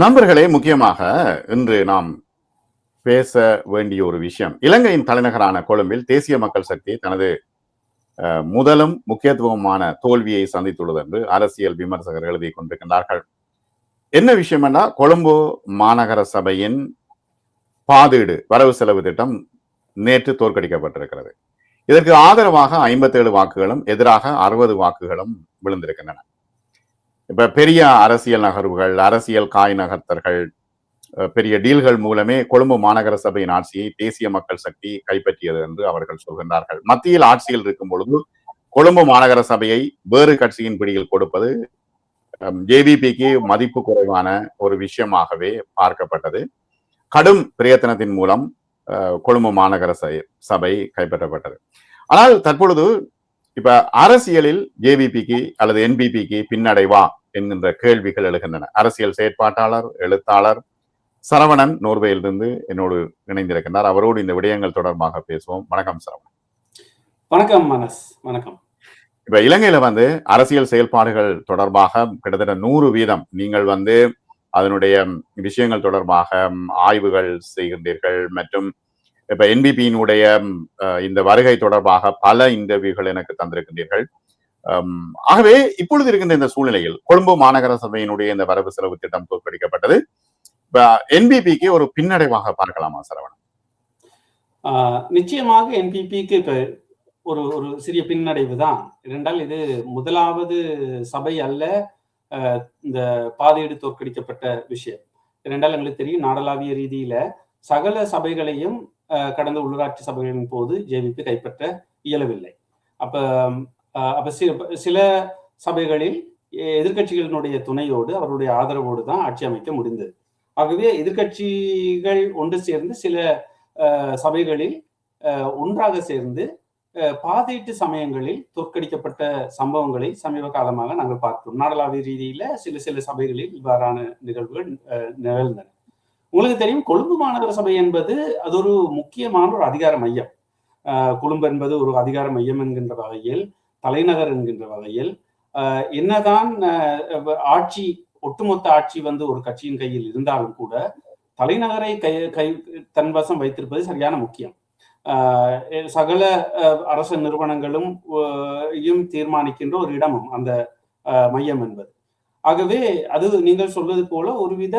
நண்பர்களே முக்கியமாக இன்று நாம் பேச வேண்டிய ஒரு விஷயம். இலங்கையின் தலைநகரான கொழும்பில் தேசிய மக்கள் சக்தி தனது முதலும் முக்கியத்துவமான தோல்வியை சந்தித்துள்ளது என்று அரசியல் விமர்சகர் எழுதி கொண்டிருக்கின்றார்கள். என்ன விஷயம் என்றால் கொழும்பு மாநகர சபையின் பாதீடு வரவு செலவு திட்டம் நேற்று தோற்கடிக்கப்பட்டிருக்கிறது. இதற்கு ஆதரவாக ஐம்பத்தேழு வாக்குகளும் எதிராக அறுபது வாக்குகளும் விழுந்திருக்கின்றன. இப்ப பெரிய அரசியல் நகர்வுகள் அரசியல் காய் நகர்த்தர்கள் பெரிய டீல்கள் மூலமே கொழும்பு மாநகர சபையின் ஆட்சியை தேசிய மக்கள் சக்தி கைப்பற்றியது என்று அவர்கள் சொல்கின்றார்கள். மத்தியில் ஆட்சியில் இருக்கும் பொழுது கொழும்பு மாநகர சபையை வேறு கட்சியின் பிடியில் கொடுப்பது ஜேவிபிக்கு மதிப்பு குறைவான ஒரு விஷயமாகவே பார்க்கப்பட்டது. கடும் பிரயத்தனத்தின் மூலம் கொழும்பு மாநகர சபை கைப்பற்றப்பட்டது. ஆனால் தற்பொழுது இப்ப அரசியலில் ஜேவிபிக்கு அல்லது என்பிபிக்கு பின்னடைவா? என்கின்ற கேள்விகள் எழுகின்றன. அரசியல் செயற்பாட்டாளர் எழுத்தாளர் சரவணன் நோர்வேயிலிருந்து என்னோடு இணைந்திருக்கின்றார். அவரோடு இந்த விடயங்கள் தொடர்பாக பேசுவோம். வணக்கம் சரவணன். வணக்கம் மனஸ். வணக்கம். இப்ப இலங்கையில வந்து அரசியல் செயல்பாடுகள் தொடர்பாக கிட்டத்தட்ட நூறு வீதம் நீங்கள் வந்து அதனுடைய விஷயங்கள் தொடர்பாக ஆய்வுகள் செய்கின்றீர்கள். மற்றும் இப்ப என்பிபியினுடைய இந்த வருகை தொடர்பாக பல இன்டர்வியூகள் எனக்கு தந்திருக்கின்றீர்கள். ஆகவே இப்பொழுது இருக்கின்ற இந்த சூழ்நிலையில் கொழும்பு மாநகர சபையினுடைய இந்த வரவு செலவு திட்டம் தோற்கடிக்கப்பட்டது. என்பிபிக்கு ஒரு பின்னடைவாக பார்க்கலாமா சரவணன்? ஆஹ் நிச்சயமாக என்பிபிக்கு இப்ப ஒரு ஒரு சிறிய பின்னடைவு தான். இரண்டால் இது முதலாவது சபை அல்ல இந்த பாதையீடு தோற்கடிக்கப்பட்ட விஷயம். இரண்டால் எங்களுக்கு தெரியும் நாடளாவிய ரீதியில சகல சபைகளையும் ஆஹ் கடந்த உள்ளூராட்சி சபைகளின் போது ஜேவிபி கைப்பற்ற இயலவில்லை. அப்ப அப்ப சில சபைகளில் எதிர்க்கட்சிகளினுடைய துணையோடு அவருடைய ஆதரவோடு தான் ஆட்சி அமைக்க முடிந்தது. ஆகவே எதிர்க்கட்சிகள் ஒன்று சேர்ந்து சில சபைகளில் ஒன்றாக சேர்ந்து அஹ், சமயங்களில் தோற்கடிக்கப்பட்ட சம்பவங்களை சமீப காலமாக நாங்கள் பார்த்தோம். நாடளாவிய ரீதியில சில சில சபைகளில் இவ்வாறான நிகழ்வுகள் அஹ், நிகழ்ந்தன. உங்களுக்கு தெரியும் கொழும்பு மாநகர சபை என்பது அது ஒரு முக்கியமான ஒரு அதிகார மையம். கொழும்பு என்பது ஒரு அதிகார மையம் என்கின்ற வகையில் தலைநகர் என்கின்ற வகையில் என்னதான் ஆட்சி ஒட்டுமொத்த ஆட்சி வந்து ஒரு கட்சியின் கையில் இருந்தாலும் கூட தலைநகரை கை கை தன் வசம் வைத்திருப்பது சரியான முக்கியம். ஆஹ் சகல அஹ், அரசு நிறுவனங்களும் தீர்மானிக்கின்ற ஒரு இடமும் அந்த மையம் என்பது. ஆகவே அது நீங்கள் சொல்வது போல ஒருவித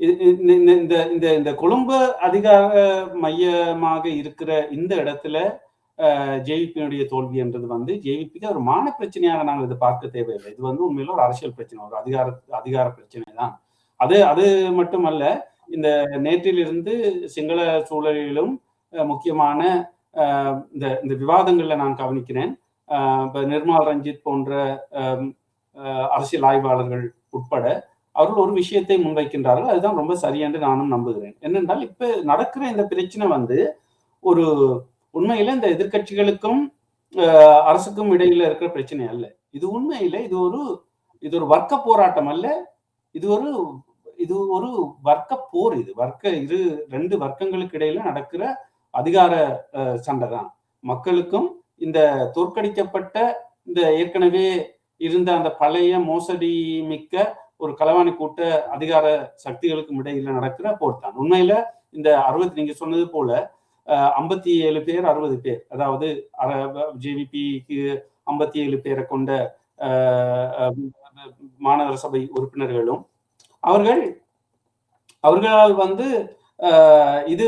இது- இந்த இந்த இந்த இந்த கொழும்பு அதிகார மையமாக இருக்கிற இந்த இடத்துல ஜேவிபியினுடைய தோல்வி என்றது வந்து ஜேவிபிக்கு ஒரு மான பிரச்சனையாக நாங்கள் இதை பார்க்க தேவையில்லை. இது வந்து உண்மையில ஒரு அரசியல் பிரச்சனை ஒரு அதிகார அதிகார பிரச்சனை தான் அது அது மட்டுமல்ல இந்த நேற்றிலிருந்து சிங்கள சூழலிலும் முக்கியமான இந்த இந்த விவாதங்கள்ல நான் கவனிக்கிறேன். இப்போ நிர்மால் நிர்மல் ரஞ்சித் போன்ற அரசியல் ஆய்வாளர்கள் உட்பட அவர்கள் ஒரு விஷயத்தை முன்வைக்கின்றார்கள். அதுதான் ரொம்ப சரி என்று நானும் நம்புகிறேன். என்னென்றால் இப்ப நடக்கிற இந்த பிரச்சனை வந்து ஒரு உண்மையில இந்த எதிர்க்கட்சிகளுக்கும் அஹ், அரசுக்கும் இடையில இருக்கிற பிரச்சனை அல்ல. இது உண்மையில இது ஒரு இது ஒரு வர்க்க போராட்டம் அல்ல. இது ஒரு இது ஒரு வர்க்க போர் இது. வர்க்க இரு ரெண்டு வர்க்கங்களுக்கு இடையில நடக்கிற அதிகார சண்டை தான். மக்களுக்கும் இந்த தோற்கடிக்கப்பட்ட இந்த ஏற்கனவே இருந்த அந்த பழைய மோசடி மிக்க ஒரு களவாணி கூட்ட அதிகார சக்திகளுக்கும் இடையில நடக்கிற போர் தான் உண்மையில இந்த அறுபத்தி நீங்க சொன்னது போல ஐம்பத்தி ஏழு பேர் அறுபது பேர் அதாவது ஜேவிபிக்கு ஐம்பத்தி ஏழு பேரை கொண்ட மாநகர சபை உறுப்பினர்களும் அவர்கள் அவர்களால் வந்து இது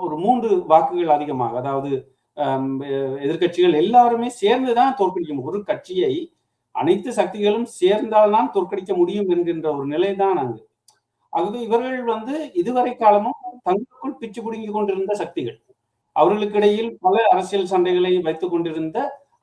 ஒரு மூன்று வாக்குகள் அதிகமாக அதாவது எதிர்கட்சிகள் எதிர்க்கட்சிகள் எல்லாருமே சேர்ந்துதான் தோற்கடிக்க முடியும் ஒரு கட்சியை அனைத்து சக்திகளும் சேர்ந்தால்தான் தோற்கடிக்க முடியும் என்கின்ற ஒரு நிலைதான் அங்கு ஆகவே இவர்கள் வந்து இதுவரை காலமும் தங்களுக்குள் பிச்சு பிடுங்கி கொண்டிருந்த சக்திகள். அவர்களுக்கிடையில் பல அரசியல் சண்டைகளை வைத்துக் கொண்டிருந்த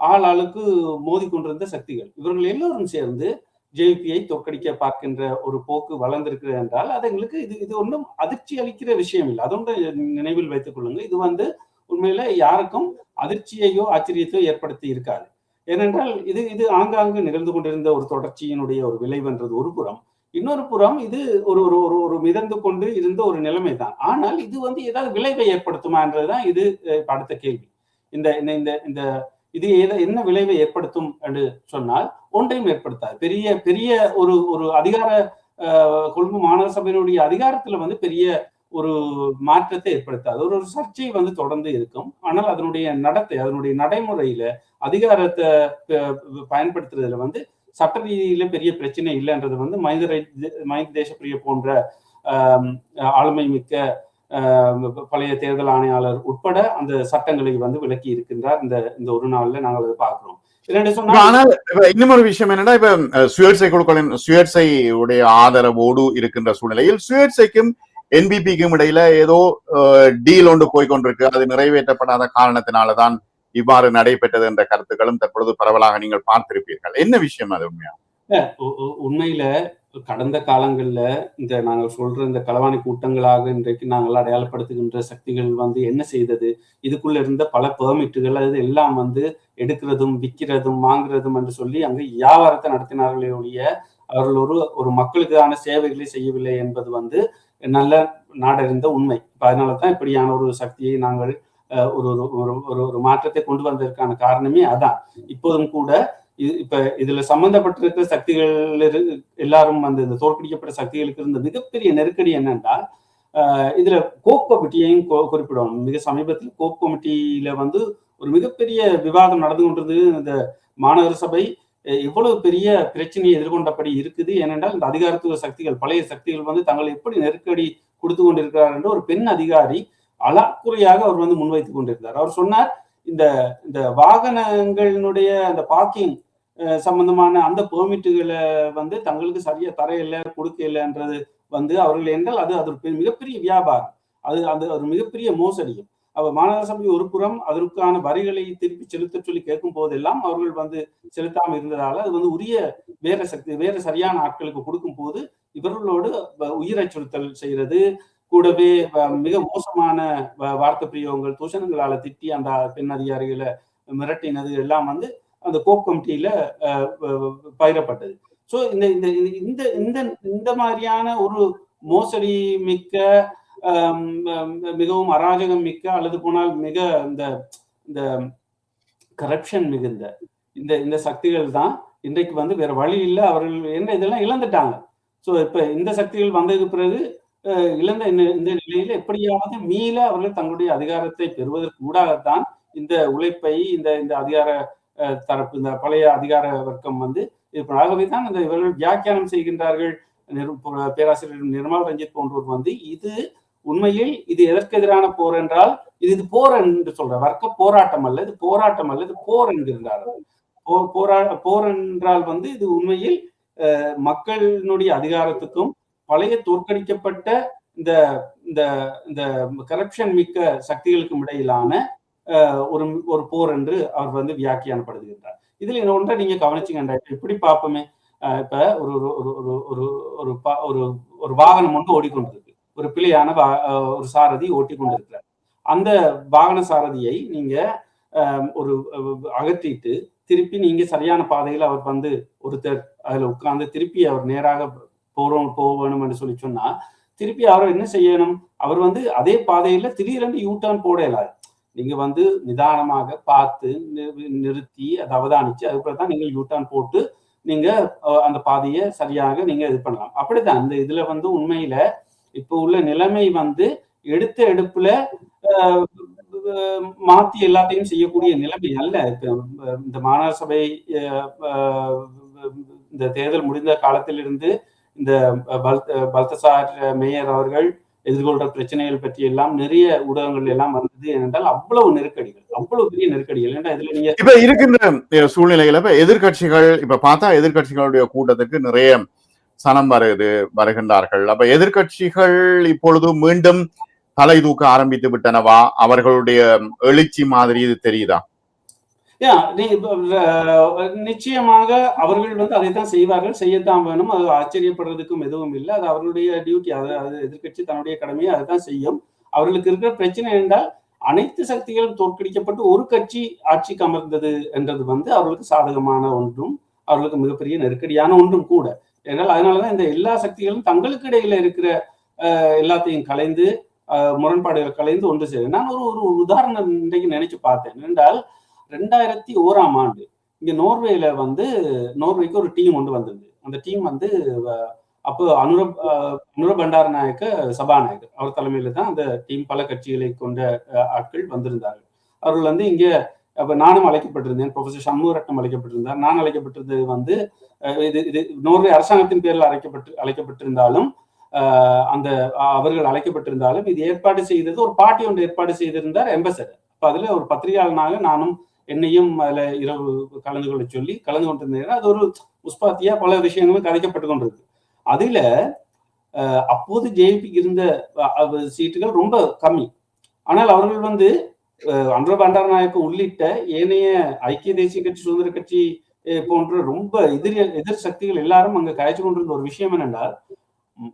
ஆள் ஆளுக்கு மோதி கொண்டிருந்த சக்திகள். இவர்கள் எல்லோரும் சேர்ந்து ஜேபியை தோற்கடிக்க பார்க்கின்ற ஒரு போக்கு வளர்ந்திருக்கிறது என்றால் அது எங்களுக்கு இது இது ஒன்றும் அதிர்ச்சி அளிக்கிற விஷயம் இல்லை. அதொன்று நினைவில் வைத்துக் கொள்ளுங்க இது வந்து உண்மையில யாருக்கும் அதிர்ச்சியையோ ஆச்சரியத்தையோ ஏற்படுத்தி இருக்காது. ஏனென்றால் இது இது ஆங்காங்கு நிகழ்ந்து கொண்டிருந்த ஒரு தொடர்ச்சியினுடைய ஒரு விளைவுன்றது ஒரு புறம். இன்னொரு புறம் இது ஒரு ஒரு ஒரு ஒரு மிதந்து கொண்டு இருந்த ஒரு நிலைமை தான் ஆனால் இது வந்து ஏதாவது விளைவை ஏற்படுத்துமான்றதுதான் இது அடுத்த கேள்வி. இந்த இந்த இந்த இது எத- என்ன விளைவை ஏற்படுத்தும் என்று சொன்னால் ஒன்றையும் ஏற்படுத்தாது. பெரிய பெரிய ஒரு ஒரு அதிகார கொழும்பு மாநகர சபையினுடைய அதிகாரத்துல வந்து பெரிய ஒரு மாற்றத்தை ஏற்படுத்தாது. ஒரு ஒரு சர்ச்சை வந்து தொடர்ந்து இருக்கும். ஆனால் அதனுடைய நடத்தை அதனுடைய நடைமுறையில அதிகாரத்தை பயன்படுத்துறதுல வந்து சட்ட ரீதியில பெரிய பிரச்சனை இல்லைன்றது வந்து மனித ரை- மனித தேசப்பிரிய போன்ற ஆளுமை மிக்க பழைய தேர்தல் ஆணையாளர் உட்பட அந்த சட்டங்களை வந்து விளக்கி இருக்கின்றார். இந்த இந்த ஒரு நாள்ல நாங்கள் அதை பார்க்கிறோம். ஆனால் இன்னும் ஒரு விஷயம் என்னன்னா இப்ப சுயேட்சை குழுக்களின் சுயேட்சை உடைய ஆதரவோடு இருக்கின்ற சூழ்நிலையில் சுயேட்சைக்கும் என்பிபிக்கும் இடையில ஏதோ டீல் ஒன்று போய்கொண்டிருக்கு. அது நிறைவேற்றப்படாத காரணத்தினாலதான் இவ்வாறு நடைபெற்றது என்ற கருத்துக்களும் தற்பொழுது பரவலாக நீங்கள் பார்த்திருப்பீர்கள். என்ன விஷயம் அது உண்மையா? உண்மையில கடந்த காலங்கள்ல இந்த நாங்கள் சொல்ற இந்த களவாணி கூட்டங்களாக இன்றைக்கு நாங்கள் அடையாளப்படுத்துகின்ற சக்திகள் வந்து என்ன செய்தது? இதுக்குள்ள இருந்த பல பெர்மிட்டுகள் அது எல்லாம் வந்து எடுக்கிறதும் விற்கிறதும் வாங்குறதும் என்று சொல்லி அங்கு வியாபாரத்தை நடத்தினார்களே ஒழிய அவர்கள் ஒரு ஒரு மக்களுக்கான சேவைகளை செய்யவில்லை என்பது வந்து நல்ல நாடறிந்த உண்மை. அதனால தான் இப்படியான ஒரு சக்தியை நாங்கள் ஒரு ஒரு- ஒரு ஒரு ஒரு மாற்றத்தை கொண்டு வந்ததற்கான காரணமே அதான். இப்போதும் கூட இது இப்ப இதுல சம்பந்தப்பட்டிருக்கிற சக்திகள் இரு- எல்லாரும் வந்து இந்த தோற்கடிக்கப்பட்ட சக்திகளுக்கு இருந்த மிகப்பெரிய நெருக்கடி என்னென்றால் இதுல கோப் கமிட்டியையும் குறிப்பிடணும் மிக சமீபத்தில் கோப் கமிட்டியில வந்து ஒரு மிகப்பெரிய விவாதம் நடந்து கொண்டிருந்தது. இந்த மாநகர சபை இவ்வளவு பெரிய பிரச்சனையை எதிர்கொண்டபடி இருக்குது. ஏனென்றால் இந்த அதிகாரத்துவ சக்திகள் பழைய சக்திகள் வந்து தங்களை எப்படி நெருக்கடி கொடுத்து கொண்டிருக்கிறார் என்று ஒரு பெண் அதிகாரி அலாக்குறையாக அவர் வந்து முன்வைத்துக் கொண்டிருந்தார் அவர் சொன்னார் இந்த இந்த வாகனங்களினுடைய அந்த பார்க்கிங் சம்பந்தமான அந்த பெர்மிட்டுகளை வந்து தங்களுக்கு சரியா தரையில்லை இல்லை கொடுக்க இல்லைன்றது வந்து அவர்கள் என்றால் அது அது மிகப்பெரிய வியாபாரம். அது அது ஒரு மிகப்பெரிய மோசடியும் அவ மாநகர சபை ஒரு புறம் அதற்கான வரிகளை திருப்பி செலுத்த சொல்லி கேட்கும் போதெல்லாம் அவர்கள் வந்து செலுத்தாமல் இருந்ததால அது வந்து உரிய வேற சக்தி வேற சரியான ஆட்களுக்கு கொடுக்கும் போது இவர்களோடு உயிர் அச்சுறுத்தல் செய்யறது கூடவே மிக மோசமான வ- வார்த்தை பிரயோகங்கள் தூஷணங்களால திட்டி அந்த பெண் அதிகாரிகளை மிரட்டினது எல்லாம் வந்து அந்த கோப் கமிட்டியில பயிரப்பட்டது. ஸோ இந்த இந்த இந்த இந்த இந்த மாதிரியான ஒரு மோசடி மிக்க மிகவும் அராஜகம் மிக்க அல்லது போனால் மிக இந்த இந்த கரப்ஷன் மிகுந்த இந்த இந்த சக்திகள் தான் இன்றைக்கு வந்து வேற வழி இல்லை. அவர்கள் என்ன இதெல்லாம் இழந்துட்டாங்க. ஸோ இப்ப இந்த சக்திகள் வந்ததுக்கு பிறகு அஹ், இழந்த இந்த நிலையில எப்படியாவது மீள அவர்கள் தங்களுடைய அதிகாரத்தை பெறுவதற்கு ஊடாகத்தான் இந்த உழைப்பை இந்த இந்த அதிகார தரப்பு இந்த பழைய அதிகார வர்க்கம் வந்து ஆகவே தான் இந்த இவர்கள் வியாக்கியானம் செய்கின்றார்கள். பேராசிரியர் நிர்மல் ரஞ்சித் போன்றோர் வந்து இது உண்மையில் இது எதற்கு எதிரான போர் என்றால் இது இது போர் என்று சொல்ற வர்க்க போராட்டம் அல்ல இது போராட்டம் அல்ல இது போர் என்கின்றார்கள் போர் போரா போர் என்றால் வந்து இது உண்மையில் மக்களினுடைய அதிகாரத்துக்கும் பழைய தோற்கடிக்கப்பட்ட இந்த இந்த இந்த கரப்ஷன் மிக்க சக்திகளுக்கும் இடையிலான அஹ், ஒரு ஒரு போர் என்று அவர் வந்து வியாக்கியானப்படுத்துகின்றார். இதுல ஒன்றை நீங்க கவனிச்சுங்க இப்ப எப்படி பார்ப்போமே இப்ப ஒரு ஒரு ஒரு ஒரு ஒரு ஒரு பா- ஒரு ஒரு வாகனம் ஒன்று ஓடிக்கொண்டிருக்கு. ஒரு பிழையான வா- ஒரு சாரதி ஓட்டி கொண்டிருக்கிறார். அந்த வாகன சாரதியை நீங்க ஒரு அகற்றிட்டு திருப்பி நீங்க சரியான பாதையில் அவர் வந்து ஒருத்தர் அதுல உட்கார்ந்து திருப்பி அவர் நேராக போறோம் போக வேணும் என்று சொல்லி சொன்னா திருப்பி அவர் என்ன செய்யணும்? அவர் வந்து அதே பாதையில திடீரென்று யூ டர்ன் போட இயலாது நீங்க வந்து நிதானமாக பார்த்து நிறுத்தி அதை அவதானிச்சு அதுக்கப்புறம் தான் நீங்கள் யூ டர்ன் போட்டு நீங்க அந்த பாதையை சரியாக நீங்க இது பண்ணலாம். அப்படித்தான். அந்த இதுல வந்து உண்மையில இப்போ உள்ள நிலைமை வந்து எடுத்த எடுப்புல மாத்தி எல்லாத்தையும் செய்யக்கூடிய நிலைமை அல்ல. இப்ப இந்த மாநகர சபை இந்த தேர்தல் முடிந்த காலத்திலிருந்து இந்த பல்த பல்தசார் மேயர் அவர்கள் எதிர்கொள்ற பிரச்சனைகள் பற்றி எல்லாம் நிறைய ஊடகங்கள் எல்லாம் வந்தது ஏனென்றால் அவ்வளவு நெருக்கடிகள் அவ்வளவு பெரிய நெருக்கடிகள். ஏன்னா இதுல நீங்க இப்ப இருக்கின்ற சூழ்நிலைகள் சூழ்நிலையில இப்ப எதிர்க்கட்சிகள் இப்ப பார்த்தா எதிர்கட்சிகளுடைய கூட்டத்துக்கு நிறைய சனம் வருது வருகின்றார்கள். அப்ப எதிர்கட்சிகள் இப்பொழுது மீண்டும் தலை தூக்க ஆரம்பித்து விட்டனவா? அவர்களுடைய எழுச்சி மாதிரி இது தெரியுதா? நீ- நிச்சயமாக அவர்கள் வந்து அதைத்தான் செய்வார்கள். செய்யத்தான் வேணும். அது ஆச்சரியப்படுறதுக்கும் எதுவும் இல்லை. அது அவர்களுடைய டியூட்டி அது அது தன்னுடைய கடமையை அதைத்தான் செய்யும். அவர்களுக்கு இருக்கிற பிரச்சனை என்றால் அனைத்து சக்திகளும் தோற்கடிக்கப்பட்டு ஒரு கட்சி ஆட்சிக்கு அமர்ந்தது என்றது வந்து அவர்களுக்கு சாதகமான ஒன்றும் அவர்களுக்கு மிகப்பெரிய நெருக்கடியான ஒன்றும் கூட. ஏன்னால் அதனாலதான் இந்த எல்லா சக்திகளும் தங்களுக்கு இடையில இருக்கிற அஹ், எல்லாத்தையும் கலைந்து முரண்பாடுகளை கலைந்து ஒன்று சேரும். நான் ஒரு ஒரு உதாரணம் இன்றைக்கு நினைச்சு பார்த்தேன். என்றால் ரெண்டாயிரத்தி ஓராம் ஆண்டு இங்க நோர்வேல வந்து நோர்வேக்கு ஒரு டீம் ஒன்று வந்தது அந்த டீம் வந்து அப்போ அனுர அஹ், அனுர பண்டாரநாயக்க சபாநாயகர். அவர் தலைமையில தான் அந்த டீம் பல கட்சிகளை கொண்ட ஆட்கள் வந்திருந்தார்கள். அவர்கள் வந்து இங்க அப்போ நானும் அழைக்கப்பட்டிருந்தேன். ப்ரொஃபசர் சண்முகரட்னம் அழைக்கப்பட்டிருந்தார். நான் அழைக்கப்பட்டிருந்தது வந்து அஹ், இது இது நோர்வே அரசாங்கத்தின் பேரில் அழைக்கப்பட்டு அழைக்கப்பட்டிருந்தாலும் அந்த அஹ், அவர்கள் அழைக்கப்பட்டிருந்தாலும் இது ஏற்பாடு செய்தது ஒரு பார்ட்டி ஒன்று ஏற்பாடு செய்திருந்தார் எம்பசடர் அப்போ அதுல ஒரு பத்திரிகையாளனாக நானும் என்னையும் அதில் இரவு கலந்து கொள்ள சொல்லி கலந்து கொண்டிருந்தேன். அது ஒரு உஸ்பாத்தியா பல விஷயங்களும் கதைக்கப்பட்டு கொண்டிருக்கு அதுல அஹ், அப்போது ஜேபி இருந்த சீட்டுகள் ரொம்ப கம்மி. ஆனால் அவர்கள் வந்து அஹ், பண்டார பண்டாரநாயக்க உள்ளிட்ட ஏனைய ஐக்கிய தேசிய கட்சி சுதந்திர கட்சி போன்ற ரொம்ப எதிர் எதிர் சக்திகள் எல்லாரும் அங்க காய்ச்சி கொண்டிருந்த ஒரு விஷயம் என்னென்றால் மச்சாங்க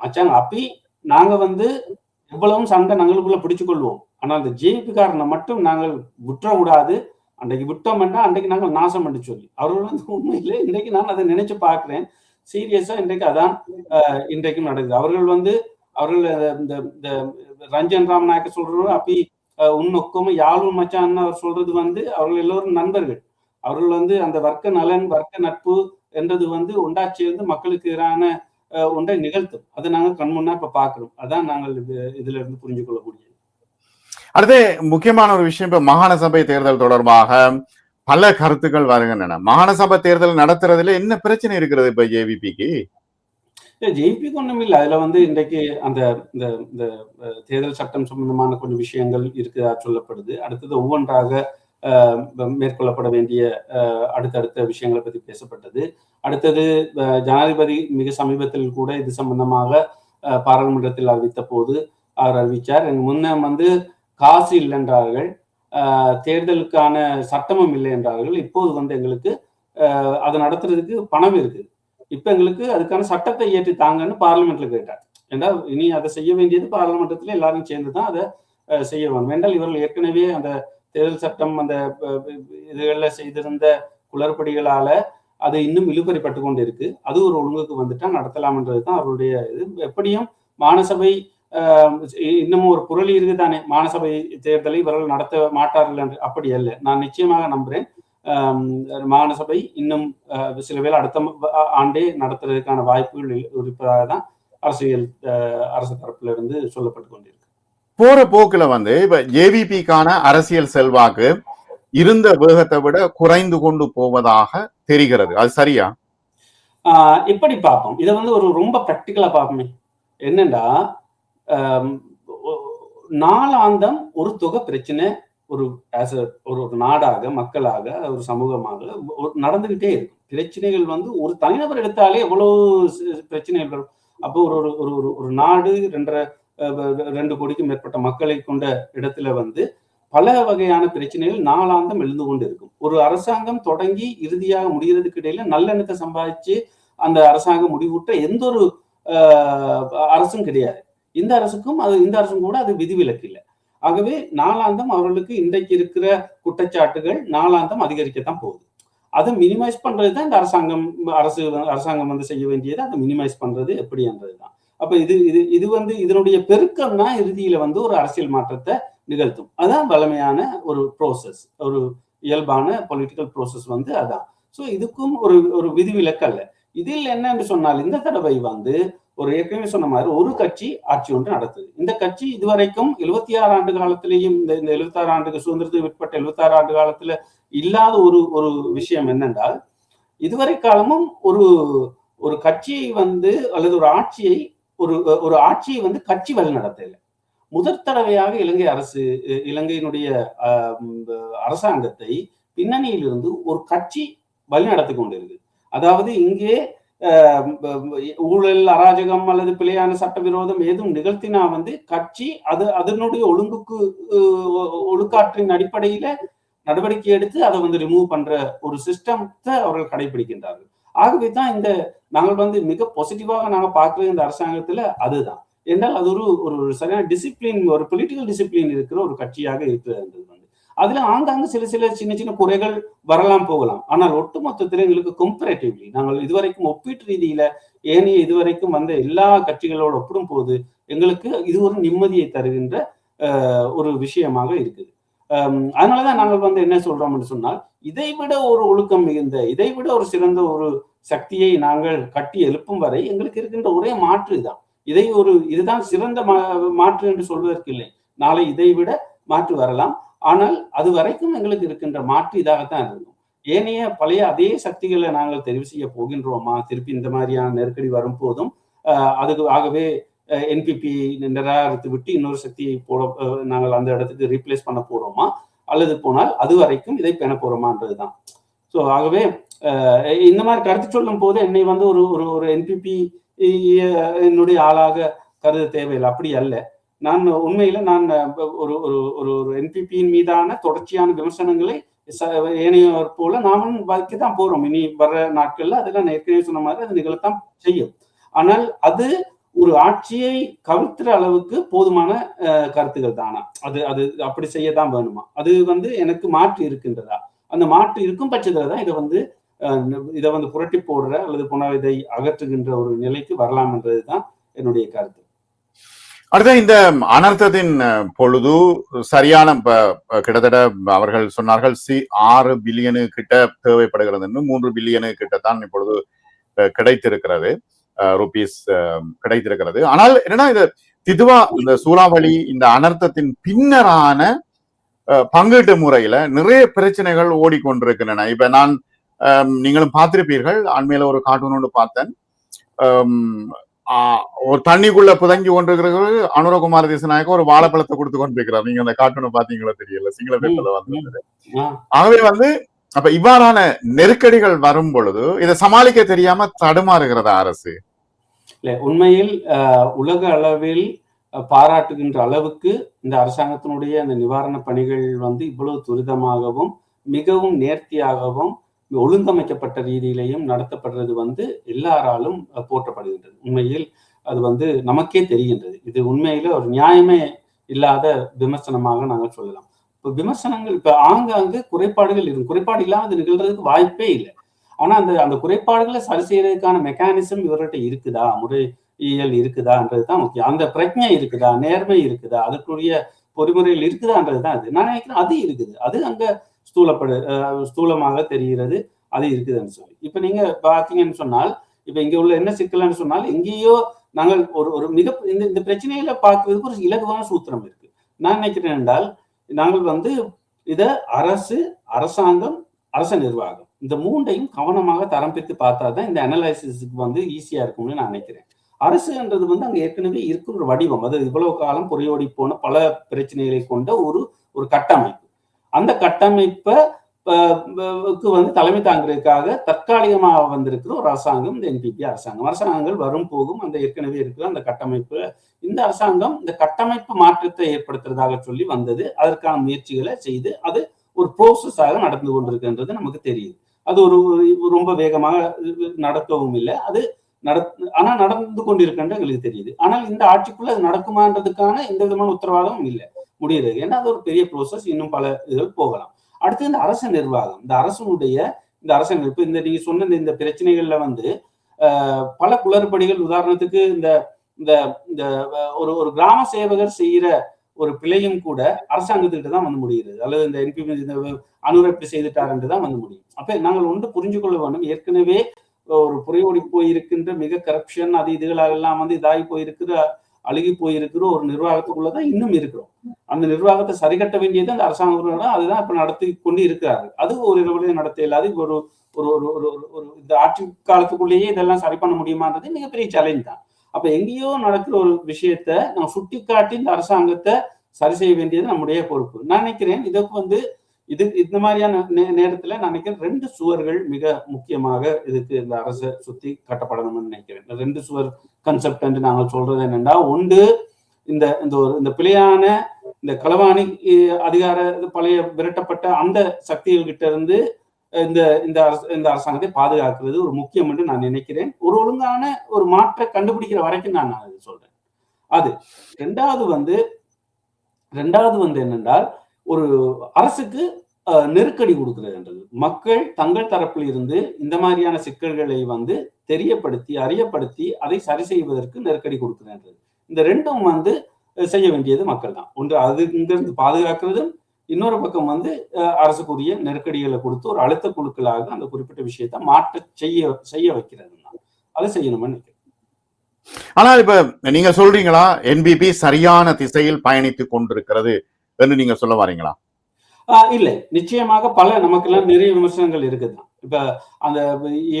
மச்சான் அப்பி நாங்க வந்து எவ்வளவும் சண்டை நாங்களுக்குள்ள பிடிச்சு கொள்வோம். ஆனா அந்த ஜேபி காரனை மட்டும் நாங்கள் விட்டுறக்கூடாது அன்றைக்கு விட்டோம்னா அன்றைக்கு நாங்கள் நாசம் பண்ணி சொல்லி. அவர்கள் வந்து உண்மையில இன்றைக்கு நான் அதை நினைச்சு பார்க்கிறேன். சீரியஸா இன்றைக்கு அதான் இன்றைக்கும் நடக்குது. அவர்கள் வந்து அவர்கள் இந்த இந்த ரஞ்சன் ராமநாயக்க சொல்றது அப்படி அஹ், உன்னொக்கமும் யாழும் மச்சான் அவர் சொல்றது வந்து அவர்கள் எல்லோரும் நண்பர்கள். அவர்கள் வந்து அந்த வர்க்க நலன் வர்க்க நட்பு என்றது வந்து ஒன்றா சேர்ந்து மக்களுக்கு எதிரான ஒன்றை நிகழ்த்தும். அதை நாங்கள் கண்முன்னா இப்ப பாக்குறோம் அதான் நாங்கள் இது- இதுல இருந்து புரிஞ்சு கொள்ளக்கூடியது அடுத்து முக்கியமான ஒரு விஷயம் இப்ப மாகாண சபை தேர்தல் தொடர்பாக பல கருத்துக்கள் வருகின்றன. மாகாண சபை தேர்தல் நடத்துறதுல என்ன பிரச்சனை இருக்கிறது இப்ப ஜேவிபிக்கு ஜெயிப்பிக்கு ஒண்ணும் இல்லை. அதுல வந்து இன்றைக்கு அந்த இந்த இந்த தேர்தல் சட்டம் சம்பந்தமான கொஞ்சம் விஷயங்கள் இருக்குதா சொல்லப்படுது. அடுத்தது ஒவ்வொன்றாக மேற்கொள்ளப்பட வேண்டிய அடுத்தடுத்த விஷயங்களை பத்தி பேசப்பட்டது. அடுத்தது ஜனாதிபதி மிக சமீபத்தில் கூட இது சம்பந்தமாக பாராளுமன்றத்தில் அறிவித்த போது அவர் அறிவிச்சார். எங்க முன்ன வந்து காசு இல்லை என்றார்கள் தேர்தலுக்கான சட்டமும் இல்லை என்றார்கள். இப்போது வந்து எங்களுக்கு அஹ், அதை நடத்துறதுக்கு பணம் இருக்கு. இப்ப எங்களுக்கு அதுக்கான சட்டத்தை ஏற்றி தாங்கன்னு பார்லிமெண்ட்ல கேட்டார். ஏன்னா இனி அதை செய்ய வேண்டியது பார்லிமெண்டத்துல எல்லாரும் சேர்ந்து தான் அதை அஹ், செய்ய வேண்டும் என்றால் இவர்கள் ஏற்கனவே அந்த தேர்தல் சட்டம் அந்த இதுகளில் செய்திருந்த குளறுபடிகளால அது இன்னும் இழுபறிப்பட்டு கொண்டு இருக்கு அது ஒரு ஒழுங்குக்கு வந்துட்டா நடத்தலாம்ன்றது தான் அவருடைய இது. எப்படியும் மானசபை ஆஹ், இன்னமும் ஒரு புரளி இருக்குதானே? மானசபை தேர்தலை இவர்கள் நடத்த மாட்டார்கள் என்று. அப்படி அல்ல. நான் நிச்சயமாக நம்புறேன். ஆம், மாநசபை இன்னும் சில வேளை அடுத்த ஆண்டே நடத்துறதுக்கான வாய்ப்புகள் இருப்பதாக தான் அரசியல் அரசு தரப்புல இருந்து சொல்லப்பட்டு கொண்டிருக்கு. போற போக்குல வந்து இப்ப ஜேவிபிக்கான அரசியல் செல்வாக்கு இருந்த வேகத்தை விட குறைந்து கொண்டு போவதாக தெரிகிறது. அது சரியா? இப்படி பார்ப்போம். இதை வந்து ஒரு ரொம்ப ப்ராக்டிக்கலா பார்ப்போமே. என்னன்னா நாளாந்தம் ஒரு தொகை பிரச்சனை ஒரு ஆஸ் ஒரு ஒரு நாடாக மக்களாக ஒரு சமூகமாக ஒரு- நடந்துகிட்டே இருக்கும். பிரச்சனைகள் வந்து ஒரு தனிநபர் எடுத்தாலே எவ்வளவு பிரச்சனைகள். வரும் அப்போ ஒரு ஒரு ஒரு ஒரு- ஒரு நாடு ரெண்டரை ரெண்டு கோடிக்கும் மேற்பட்ட மக்களை கொண்ட இடத்துல வந்து பல வகையான பிரச்சனைகள் நாளாந்தம் எழுந்து கொண்டு இருக்கும் ஒரு அரசாங்கம் தொடங்கி இறுதியாக முடிகிறதுக்கு இடையில நல்லெண்ணத்தை சம்பாதிச்சு அந்த அரசாங்கம் முடிவுற்ற எந்த ஒரு அரசும் கிடையாது. இந்த அரசுக்கும் அது இந்த அரசும் கூட அது விதிவிலக்கு இல்லை. ஆகவே நாளாந்தம் அவர்களுக்கு இன்றைக்கு இருக்கிற குற்றச்சாட்டுகள் நாளாந்தம் அதிகரிக்கத்தான் போகுது. அதை மினிமைஸ் பண்றது தான் இந்த அரசாங்கம் அரசு அரசாங்கம் வந்து செய்ய வேண்டியது. அதை மினிமைஸ் பண்றது எப்படின்றது தான். அப்ப இது இது இது வந்து இதனுடைய பெருக்கம் தான் இறுதியில வந்து ஒரு அரசியல் மாற்றத்தை நிகழ்த்தும். அதான் வலிமையான ஒரு ப்ரோசஸ் ஒரு இயல்பான பொலிட்டிக்கல் ப்ரோசஸ் வந்து அதான். ஸோ இதுக்கும் ஒரு ஒரு விதிவிலக்கல்ல இதில் என்ன என்று சொன்னால் இந்த தடவை வந்து ஒரு ஏற்கனவே சொன்ன மாதிரி ஒரு கட்சி ஆட்சி ஒன்று நடத்துது. இந்த கட்சி இதுவரைக்கும் எழுபத்தி ஆறு ஆண்டு காலத்திலேயும் இந்த இந்த எழுபத்தி ஆறு ஆண்டுக்கு சுதந்திரத்துக்கு விற்பட்ட எழுபத்தி ஆறு ஆண்டு காலத்துல இல்லாத ஒரு ஒரு விஷயம் என்னென்றால் இதுவரை காலமும் ஒரு ஒரு கட்சியை வந்து அல்லது ஒரு ஆட்சியை ஒரு ஒரு ஆட்சியை வந்து கட்சி வழி நடத்தல முதற் தடவையாக இலங்கை அரசு இலங்கையினுடைய உம், அரசாங்கத்தை பின்னணியிலிருந்து ஒரு கட்சி வழிநடத்தி கொண்டிருக்கு. அதாவது இங்கே ஊழல் அராஜகம் அல்லது பிழையான சட்டவிரோதம் ஏதும் நிகழ்த்தினா வந்து கட்சி அது அதனுடைய ஒழுங்குக்கு ஒழுக்காற்றின் அடிப்படையில நடவடிக்கை எடுத்து அதை வந்து ரிமூவ் பண்ற ஒரு சிஸ்டத்தை அவர்கள் கடைபிடிக்கின்றார்கள் ஆகவே தான் இந்த நாங்கள் வந்து மிக பாசிட்டிவாக நாங்க பார்க்கறது இந்த அரசாங்கத்துல அதுதான் என்றால் அது ஒரு ஒரு சரியான டிசிப்ளின் ஒரு பொலிட்டிக்கல் டிசிப்ளின் இருக்கிற ஒரு கட்சியாக இருக்கிறது வந்து அதுல ஆங்காங்க சில சில சின்ன சின்ன குறைகள் வரலாம் போகலாம். ஆனால் ஒட்டுமொத்தத்தில் எங்களுக்கு கம்பேரேட்டிவ்லி நாங்கள் இதுவரைக்கும் ஒப்பீட்டு ரீதியில ஏனைய இதுவரைக்கும் வந்த எல்லா கட்சிகளோடு ஒப்பிடும் போது எங்களுக்கு இது ஒரு நிம்மதியை தருகின்ற அஹ், ஒரு விஷயமாக இருக்குது. அதனாலதான் நாங்கள் வந்து என்ன சொல்றோம்னு சொன்னால் இதை விட ஒரு ஒழுக்கம் மிகுந்த இதை விட ஒரு சிறந்த ஒரு சக்தியை நாங்கள் கட்டி எழுப்பும் வரை எங்களுக்கு இருக்கின்ற ஒரே மாற்று தான். இதை ஒரு இதுதான் சிறந்த மாற்று என்று சொல்வதற்கு இல்லை. நாளை இதை விட மாற்று வரலாம். ஆனால் அது வரைக்கும் எங்களுக்கு இருக்கின்ற மாற்று இதாகத்தான் இருக்கும் ஏனைய பழைய அதே சக்திகளை நாங்கள் தெரிவு செய்ய போகின்றோமா? திருப்பி இந்த மாதிரியான நெருக்கடி வரும் போதும் அதுக்கு ஆகவே என்பிபி நிராகரித்து விட்டு இன்னொரு சக்தியை போட நாங்கள் அந்த இடத்துக்கு ரீப்ளேஸ் பண்ண போறோமா? அல்லது போனால் அது வரைக்கும் இதை பெண போறோமான்றதுதான். ஸோ ஆகவே இந்த மாதிரி கருத்து சொல்லும் போது என்னை வந்து ஒரு ஒரு ஒரு என்பிபி என்னுடைய ஆளாக கருத தேவையில்லை. அப்படி அல்ல. நான் உண்மையில நான் ஒரு ஒரு ஒரு ஒரு என்பிபியின் மீதான தொடர்ச்சியான விமர்சனங்களை ஏனையோர் போல நாமும் வைக்க தான் போறோம். இனி வர்ற நாட்கள்ல அதெல்லாம் நான் ஏற்கனவே சொன்ன மாதிரி அது நிகழத்தான் செய்யும். ஆனால் அது ஒரு ஆட்சியை கவிழ்த்துற அளவுக்கு போதுமான கருத்துக்கள் தானா? அது அது அப்படி செய்யத்தான் வேணுமா? அது வந்து எனக்கு மாற்று இருக்கின்றதா? அந்த மாற்று இருக்கும் பட்சத்துல தான் இதை வந்து இதை வந்து புரட்டி போடுற அல்லது போனால் இதை அகற்றுகின்ற ஒரு நிலைக்கு வரலாம் என்றதுதான் என்னுடைய கருத்து. அடுத்த இந்த அனர்த்தத்தின் பொழுது சரியான கிட்டத்தட்ட அவர்கள் சொன்னார்கள் சி ஆறு பில்லியனு கிட்ட தேவைப்படுகிறது மூன்று பில்லியனு கிட்ட தான் இப்பொழுது கிடைத்திருக்கிறது. ருபீஸ் கிடைத்திருக்கிறது. ஆனால் என்னன்னா இந்த திதுவா இந்த சூறாவளி இந்த அனர்த்தத்தின் பின்னரான பங்கீட்டு முறையில நிறைய பிரச்சனைகள் ஓடிக்கொண்டிருக்கின்றன. இப்ப நான் நீங்களும் பார்த்திருப்பீர்கள் அண்மையில ஒரு கார்ட்டூன் ஒன்று பார்த்தேன். ஒரு தண்ணிக்குள்ள புதங்கி கொண்டிருக்கிறது அனுரகுமார தேசநாயக்க ஒரு வாழைப்பழத்தை கொடுத்து கொண்டிருக்கிறார். நீங்க அந்த கார்ட்டூனை பாத்தீங்களா தெரியல? சிங்கள பேப்பர்ல வந்து ஆகவே வந்து அப்ப இவ்வாறான நெருக்கடிகள் வரும் பொழுது இதை சமாளிக்க தெரியாம தடுமாறுகிறதா அரசு. இல்ல உண்மையில் உலக அளவில் பாராட்டுகின்ற அளவுக்கு இந்த அரசாங்கத்தினுடைய அந்த நிவாரண பணிகள் வந்து இவ்வளவு துரிதமாகவும் மிகவும் நேர்த்தியாகவும் ஒழுங்கமைக்கப்பட்ட ரீதியிலையும் நடத்தப்படுறது வந்து எல்லாராலும் போற்றப்படுகின்றது. உண்மையில் அது வந்து நமக்கே தெரிகின்றது. இது உண்மையில ஒரு நியாயமே இல்லாத விமர்சனமாக நாங்கள் சொல்லலாம். இப்போ விமர்சனங்கள் இப்போ ஆங்காங்கு குறைபாடுகள் இருக்கும் குறைபாடு இல்லாமல் நிகழ்றதுக்கு வாய்ப்பே இல்லை. ஆனா அந்த அந்த குறைபாடுகளை சரி செய்யறதுக்கான மெக்கானிசம் இவர்கிட்ட இருக்குதா? முறையியல் இருக்குதான்றது தான் முக்கியம். அந்த பிரஜை இருக்குதா? நேர்மை இருக்குதா? அதுக்குரிய பொறிமுறைகள் இருக்குதான்றது தான் அது நான் நினைக்கிறேன் அது இருக்குது. அது அங்க ஸ்தூலப்படு ஸ்தூலமாக தெரிகிறது அது இருக்குதுன்னு சொல்லி. இப்போ நீங்க பாத்தீங்கன்னு சொன்னால் இப்போ இங்க உள்ள என்ன சிக்கல்னு சொன்னால் எங்கேயோ நாங்கள் ஒரு ஒரு மிக இந்த இந்த பிரச்சனையில பார்க்கறதுக்கு ஒரு இலகுவான சூத்திரம் இருக்கு. நான் நினைக்கிறேன் என்றால் நாங்கள் வந்து இத அரசு அரசாங்கம் அரச நிர்வாகம் இந்த மூன்றையும் கவனமாக தரம் பிரித்து பார்த்தா தான் இந்த அனலைசிஸுக்கு வந்து ஈஸியா இருக்கும்னு நான் நினைக்கிறேன். அரசுன்றது வந்து அங்க ஏற்கனவே இருக்கிற ஒரு வடிவம் அது இவ்வளவு காலம் பொறியோடி போன பல பிரச்சனைகளை கொண்ட ஒரு ஒரு கட்டமைப்பு. அந்த கட்டமைப்பை வந்து தலைமை தாங்கிறதுக்காக தற்காலிகமாக வந்திருக்கிற ஒரு அரசாங்கம் இந்த என்பிபி அரசாங்கம். அரசாங்கங்கள் வரும் போகும் அந்த ஏற்கனவே இருக்கிற அந்த கட்டமைப்பு. இந்த அரசாங்கம் இந்த கட்டமைப்பு மாற்றத்தை ஏற்படுத்துறதாக சொல்லி வந்தது. அதற்கான முயற்சிகளை செய்து அது ஒரு ப்ரோசஸாக நடந்து கொண்டிருக்குன்றது நமக்கு தெரியுது. அது ஒரு ரொம்ப வேகமாக நடக்கவும் இல்லை. அது நட ஆனா நடந்து கொண்டிருக்கின்ற எங்களுக்கு தெரியுது. ஆனால் இந்த ஆட்சிக்குள்ள அது நடக்குமான்றதுக்கான எந்த விதமான உத்தரவாதமும் இல்லை. முடியுது ஏன்னா அது ஒரு பெரிய ப்ரோசஸ் இன்னும் பல இதுகள் போகலாம். அடுத்து இந்த அரச நிர்வாகம். இந்த அரசனுடைய இந்த அரச இப்போ இந்த நீங்க சொன்ன இந்த பிரச்சனைகள்ல வந்து பல குளறுபடிகள். உதாரணத்துக்கு இந்த இந்த இந்த ஒரு ஒரு கிராம சேவகர் செய்கிற ஒரு பிழையும் கூட அரசாங்கத்துக்கிட்ட தான் வந்து முடிகிறது. அல்லது இந்த என்பி அனுரப்பு செய்துட்டார் செய்துட்டாருன்ட்டு தான் வந்து முடியும். அப்ப நாங்கள் ஒன்று புரிஞ்சு கொள்ள வேண்டும். ஏற்கனவே ஒரு புறையோடி போயிருக்கின்ற மிக கரப்ஷன் அது இதுகளாக எல்லாம் வந்து இதாகி போயிருக்கிற அழுகி போயிருக்கிற ஒரு நிர்வாகத்துக்குள்ளதான் இன்னும் இருக்கிறோம். அந்த நிர்வாகத்தை சரி கட்ட வேண்டியது அந்த அரசாங்க அரசாங்கம் அதுதான் இப்ப நடத்தி கொண்டு இருக்கிறாரு அது ஒரு இரவுலையும் நடத்த இல்லாது ஒரு ஒரு ஒரு ஒரு ஒரு இந்த ஆட்சி காலத்துக்குள்ளேயே இதெல்லாம் சரி பண்ண முடியுமான்றது மிகப்பெரிய சேலஞ்ச் தான். அப்ப எங்கேயோ நடக்கிற ஒரு விஷயத்த நம்ம சுட்டி காட்டி இந்த அரசாங்கத்தை சரி செய்ய வேண்டியது நம்முடைய பொறுப்பு. நான் நினைக்கிறேன் இதுக்கு வந்து இது இந்த மாதிரியான நேரத்துல நான் நினைக்கிறேன் ரெண்டு சுவர்கள் மிக முக்கியமாக இதுக்கு இந்த அரசை சுத்தி கட்டப்படணும்னு நினைக்கிறேன். ரெண்டு சுவர் கன்செப்ட் என்று நாங்கள் சொல்றது என்னன்னா ஒன்று இந்த இந்த ஒரு இந்த பிழையான இந்த களவாணி அதிகார பழைய விரட்டப்பட்ட அந்த சக்திகள் கிட்ட இருந்து இந்த இந்த இந்த அரசாங்கத்தை பாதுகாக்கிறது ஒரு முக்கியம் என்று நான் நினைக்கிறேன். ஒரு ஒழுங்கான ஒரு மாற்ற கண்டுபிடிக்கிற வரைக்கும் நான் அது சொல்றேன். அது ரெண்டாவது வந்து ரெண்டாவது வந்து என்னென்றால் ஒரு அரசுக்கு நெருக்கடி கொடுக்கிறது மக்கள் தங்கள் தரப்பில் இருந்து இந்த மாதிரியான சிக்கல்களை வந்து தெரியப்படுத்தி அறியப்படுத்தி அதை சரி செய்வதற்கு நெருக்கடி கொடுக்கிறது இந்த ரெண்டும் வந்து செய்ய வேண்டியது மக்கள் தான் ஒன்று அது இங்கிருந்து பாதுகாக்கிறதும் இன்னொரு பக்கம் வந்து அரசுக்குரிய நெருக்கடிகளை கொடுத்து ஒரு அழுத்த குழுக்களாக அந்த குறிப்பிட்ட விஷயத்தை மாற்ற செய்ய செய்ய வைக்கிறது தான் அதை செய்யணும்னு நினைக்கிறேன். ஆனால் இப்ப நீங்க சொல்றீங்களா என்பிபி சரியான திசையில் பயணித்துக் கொண்டிருக்கிறது என்று நீங்க சொல்ல வரீங்களா? இல்லை. நிச்சயமாக பல நமக்கெல்லாம் நிறைய விமர்சனங்கள் இருக்குதான். இப்ப அந்த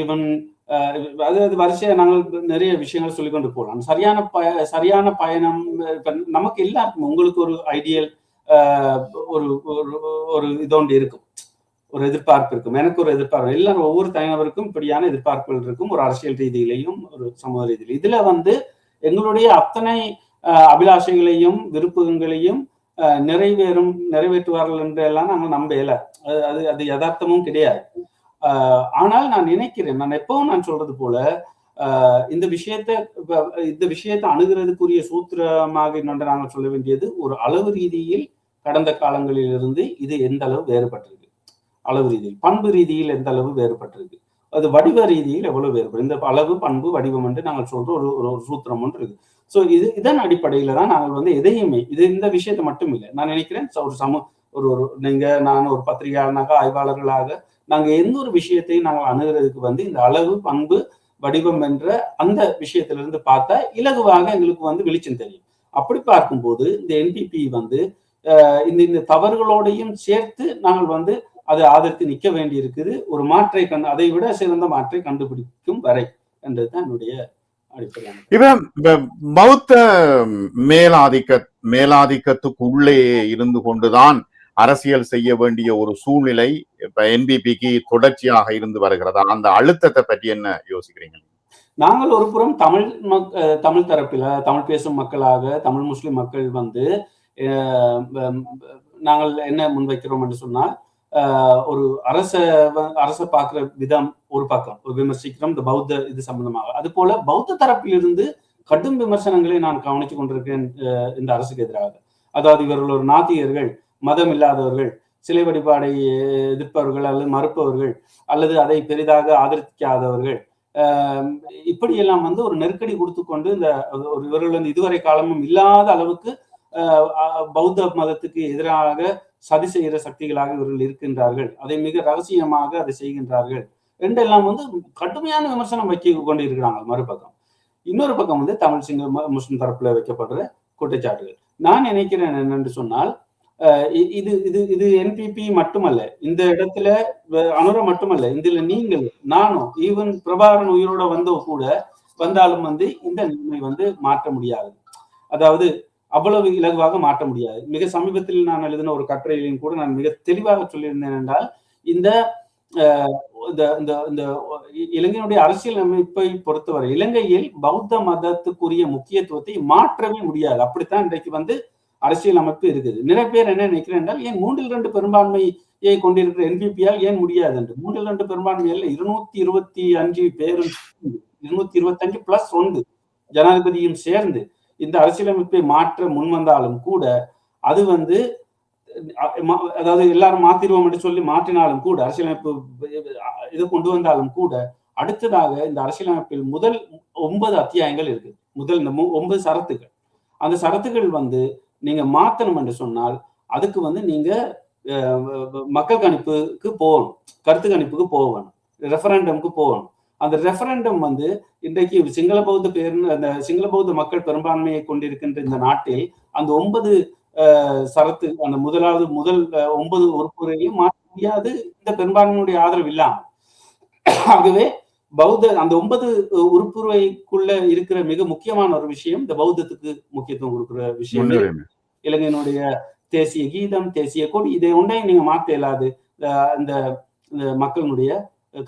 ஈவன் அதாவது வரிசையை நாங்கள் நிறைய விஷயங்கள் சொல்லிக்கொண்டு போகலாம். சரியான பய சரியான பயணம் நமக்கு எல்லாருக்கும் உங்களுக்கு ஒரு ஐடியல் ஒரு ஒரு ஒரு இதோண்டு இருக்கும். ஒரு எதிர்பார்ப்பு இருக்கும். எனக்கு ஒரு எதிர்பார்ப்பு. எல்லாரும் ஒவ்வொரு தனிநபருக்கும் இப்படியான எதிர்பார்ப்புகள் இருக்கும். ஒரு அரசியல் ரீதியிலையும் ஒரு சமூக ரீதியிலும் இதுல வந்து எங்களுடைய அத்தனை ஆஹ் அபிலாஷைகளையும் விருப்பங்களையும் நிறைவேறும் நிறைவேற்றுவார்கள் என்றெல்லாம் நாங்கள் நம்ப இயல அது அது அது யதார்த்தமும் கிடையாது. ஆனால் நான் நினைக்கிறேன் நான் எப்பவும் நான் சொல்றது போல ஆஹ் இந்த விஷயத்தை இந்த விஷயத்தை அணுகிறதுக்குரிய சூத்திரமாக நாங்கள் சொல்ல வேண்டியது ஒரு அளவு ரீதியில் கடந்த காலங்களிலிருந்து இது எந்த அளவு வேறுபட்டிருக்கு. அளவு ரீதியில் பண்பு ரீதியில் எந்த அளவு வேறுபட்டிருக்கு. அது வடிவ ரீதியில் எவ்வளவு வேறுபடும் இந்த அளவு பண்பு வடிவம் என்று நாங்கள் சொல்ற ஒரு ஒரு சூத்திரம் ஒன்று இருக்கு ஸோ இது இதன் அடிப்படையில தான் நாங்கள் வந்து எதையுமே இது இந்த விஷயத்தை மட்டும் இல்லை. நான் நினைக்கிறேன் ஒரு சமூ ஒரு ஒரு நீங்க நான் ஒரு பத்திரிகையாளனாக ஆய்வாளர்களாக நாங்கள் எந்த ஒரு விஷயத்தையும் நாங்கள் அணுகிறதுக்கு வந்து இந்த அளவு பண்பு வடிவம் என்ற அந்த விஷயத்திலிருந்து பார்த்தா இலகுவாக எங்களுக்கு வந்து வெளிச்சம் தெரியும். அப்படி பார்க்கும்போது இந்த என்பிபி வந்து இந்த இந்த தவறுகளோடையும் சேர்த்து நாங்கள் வந்து அதை ஆதரித்து நிற்க வேண்டி இருக்குது ஒரு மாற்றை கண்டு அதை விட சிறந்த மாற்றை கண்டுபிடிக்கும் வரை என்றதுதான் என்னுடைய இப்ப பௌத்த மேலாதிக்க மேலாதிக்கத்துக்குள்ளே இருந்து கொண்டுதான் அரசியல் செய்ய வேண்டிய ஒரு சூழ்நிலை இப்ப என்பிபிக்கு தொடர்ச்சியாக இருந்து வருகிறதா. அந்த அழுத்தத்தை பற்றி என்ன யோசிக்கிறீங்க? நாங்கள் ஒரு புறம் தமிழ் மக் தமிழ் தரப்பில தமிழ் பேசும் மக்களாக தமிழ் முஸ்லிம் மக்கள் வந்து நாங்கள் என்ன முன்வைக்கிறோம் என்று சொன்னால் ஒரு அரச அரச பார்க்கிற விதம் ஒரு பக்கம் ஒரு விமர்சிக்கிறோம் இந்த பௌத்த இது சம்பந்தமாக. அது போல பௌத்த தரப்பிலிருந்து கடும் விமர்சனங்களை நான் கவனித்து கொண்டிருக்கேன் இந்த அரசுக்கு எதிராக. அதாவது இவர்கள் ஒரு நாத்திகர்கள் மதம் இல்லாதவர்கள் சிலை வழிபாடை எதிர்ப்பவர்கள் அல்லது மறுப்பவர்கள் அல்லது அதை பெரிதாக ஆதரிக்காதவர்கள். இப்படியெல்லாம் வந்து ஒரு நெருக்கடி கொடுத்து கொண்டு இந்த ஒரு இவர்கள் வந்து இதுவரை காலமும் இல்லாத அளவுக்கு பௌத்த மதத்துக்கு எதிராக சதி செய்கிற சக்திகளாக இவர்கள் இருக்கின்றார்கள். அதை மிக ரகசியமாக அதை செய்கின்றார்கள். ரெண்டெல்லாம் வந்து கடுமையான விமர்சனம் வைக்க கொண்டு இருக்கிறாங்க மறுபக்கம். இன்னொரு பக்கம் வந்து தமிழ் சிங்க முஸ்லிம் தரப்புல வைக்கப்படுற குற்றச்சாட்டுகள். நான் நினைக்கிறேன் என்னென்று சொன்னால் இது இது இது என்பிபி மட்டுமல்ல. இந்த இடத்துல அனுர மட்டுமல்ல. இதுல நீங்கள் நானும் ஈவன் பிரபாகரன் உயிரோட வந்தோ கூட வந்தாலும் வந்து இந்த நிலைமை வந்து மாற்ற முடியாது. அதாவது அவ்வளவு இலகுவாக மாற்ற முடியாது. மிக சமீபத்தில் நான் எழுதின ஒரு கட்டுரையிலையும் கூட நான் மிக தெளிவாக சொல்லியிருந்தேன் என்றால் இந்த இந்த இந்த இலங்கையினுடைய அரசியல் அமைப்பை பொறுத்தவரை இலங்கையில் பௌத்த மதத்துக்குரிய முக்கியத்துவத்தை மாற்றவே முடியாது. அப்படித்தான் இன்றைக்கு வந்து அரசியல் அமைப்பு இருக்குது. நிறைய பேர் என்ன நினைக்கிறேன் என்றால் ஏன் மூன்றில் ரெண்டு பெரும்பான்மையை கொண்டிருக்கிற என்பிபியால் ஏன் முடியாது என்று மூன்றில் ரெண்டு பெரும்பான்மையில் இருநூத்தி இருபத்தி அஞ்சு பேரும் இருநூத்தி இருபத்தி அஞ்சு பிளஸ் ஒன்று ஜனாதிபதியும் சேர்ந்து இந்த அரசியலமைப்பை மாற்ற முன்வந்தாலும் கூட அது வந்து அதாவது எல்லாரும் மாத்திருவோம் என்று சொல்லி மாற்றினாலும் கூட அரசியலமைப்பு இது கொண்டு வந்தாலும் கூட அடுத்ததாக இந்த அரசியலமைப்பில் முதல் ஒன்பது அத்தியாயங்கள் இருக்கு. முதல் இந்த ஒன்பது சரத்துகள். அந்த சரத்துகள் வந்து நீங்க மாத்தணும் என்று சொன்னால் அதுக்கு வந்து நீங்க மக்கள் கணிப்புக்கு போகணும். கருத்து கணிப்புக்கு போகணும். ரெஃபரண்டமுக்கு போகணும். அந்த ரெஃபரண்டம் வந்து இன்றைக்கு சிங்கள பௌத்த பேர் அந்த சிங்கள பௌத்த மக்கள் பெரும்பான்மையை கொண்டிருக்கின்ற இந்த நாட்டில் அந்த ஒன்பது சரத்து அந்த முதலாவது முதல் ஒன்பது உறுப்புகளையும் மாற்ற முடியாது. இந்த பெரும்பான்மையுடைய ஆதரவு இல்லாமல். ஆகவே பௌத்த அந்த ஒன்பது உறுப்புரைக்குள்ள இருக்கிற மிக முக்கியமான ஒரு விஷயம் இந்த பௌத்தத்துக்கு முக்கியத்துவம் கொடுக்குற விஷயம். இலங்கையினுடைய தேசிய கீதம் தேசிய கொடி இதை ஒன்றையும் நீங்க மாற்ற இயலாது. இந்த மக்களுடைய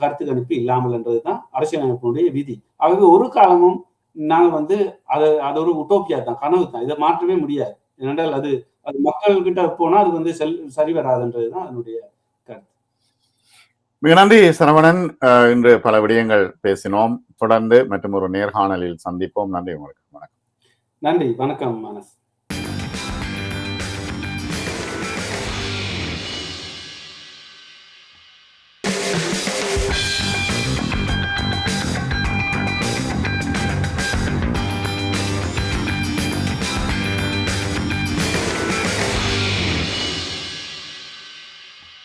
கருத்து கணிப்பு இல்லாமல் என்றதுதான் அரசியலமைப்பினுடைய விதி. ஆகவே ஒரு காலமும் நாங்க வந்து அது அது ஒரு உட்டோப்பியா தான் கனவு தான். இதை மாற்றவே முடியாது. ஏனென்றால் அது அது மக்கள் கிட்ட போனா அது வந்து செல் சரி வராதுன்றதுதான் அதனுடைய மிக நன்றி சரவணன். இன்று பல விடயங்கள் பேசினோம். தொடர்ந்து மற்றும் ஒரு நேர்காணலில் சந்திப்போம். நன்றி உங்களுக்கு. வணக்கம். நன்றி. வணக்கம் மனஸ்.